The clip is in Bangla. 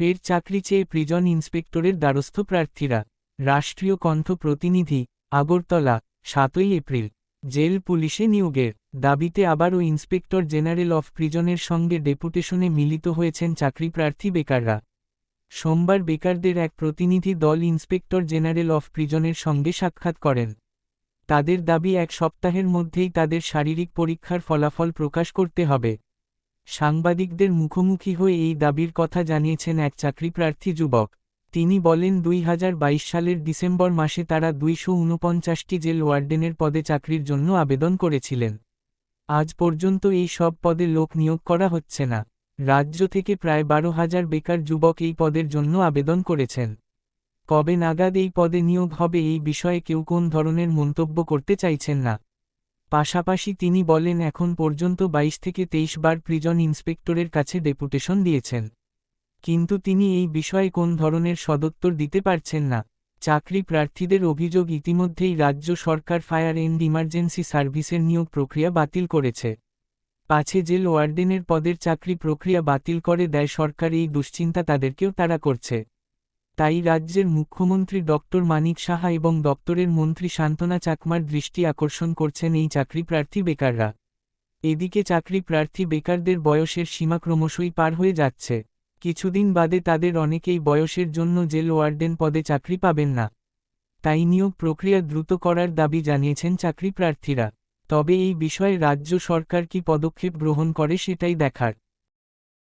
ফের চাকরি চেয়ে প্রিজন ইন্সপেক্টরের দ্বারস্থ প্রার্থীরা। রাষ্ট্রীয় কণ্ঠ প্রতিনিধি আগরতলা, সাতই এপ্রিল। জেল পুলিশে নিয়োগের দাবিতে আবারও ইন্সপেক্টর জেনারেল অফ প্রিজনের সঙ্গে ডেপুটেশনে মিলিত হয়েছেন চাকরিপ্রার্থী বেকাররা। সোমবার বেকারদের এক প্রতিনিধি দল ইন্সপেক্টর জেনারেল অফ প্রিজনের সঙ্গে সাক্ষাৎ করেন। তাদের দাবি এক সপ্তাহের মধ্যেই তাদের শারীরিক পরীক্ষার ফলাফল প্রকাশ করতে হবে। সাংবাদিকদের মুখোমুখি হয়ে এই দাবির কথা জানিয়েছেন এক চাকরিপ্রার্থী যুবক। তিনি বলেন, দুই হাজার বাইশ সালের ডিসেম্বর মাসে তারা দুইশো উনপঞ্চাশটি জেল ওয়ার্ডেনের পদে চাকরির জন্য আবেদন করেছিলেন। আজ পর্যন্ত এই সব পদে লোক নিয়োগ করা হচ্ছে না। রাজ্য থেকে প্রায় বারো হাজার বেকার যুবক এই পদের জন্য আবেদন করেছেন। কবে নাগাদ এই পদে নিয়োগ হবে এই বিষয়ে কেউ কোন ধরনের মন্তব্য করতে চাইছেন না। পাশাপাশি তিনি বলেন, এখন পর্যন্ত ২২ থেকে ২৩ বার প্রিজন ইন্সপেক্টরের কাছে ডেপুটেশন দিয়েছেন। কিন্তু তিনি এই বিষয়ে কোন ধরনের সদুত্তর দিতে পারছেন না। চাকরি প্রার্থীদের অভিযোগ ইতিমধ্যেই রাজ্য সরকার ফায়ার এন্ড ইমার্জেন্সি সার্ভিসের নিয়োগ প্রক্রিয়া বাতিল করেছে। পাছে জেল ওয়ার্ডেনের পদের চাকরি প্রক্রিয়া বাতিল করে দেয় সরকার, এই দুশ্চিন্তা তাদেরকেও তাড়া করছে। তাই রাজ্যের মুখ্যমন্ত্রী ডক্টর মানিক সাহা এবং দপ্তরের মন্ত্রী শান্তনা চাকমার দৃষ্টি আকর্ষণ করছেন এই চাকরি প্রার্থী বেকাররা। এদিকে চাকরি প্রার্থী বেকারদের বয়সের সীমা ক্রমশই পার হয়ে যাচ্ছে। কিছুদিন বাদে তাদের অনেকেই বয়সের জন্য জেল ওয়ার্ডেন পদে চাকরি পাবেন না। তাই নিয়োগ প্রক্রিয়া দ্রুত করার দাবি জানিয়েছেন চাকরি প্রার্থীরা। তবে এই বিষয়ে রাজ্য সরকার কি পদক্ষেপ গ্রহণ করে সেটাই দেখার।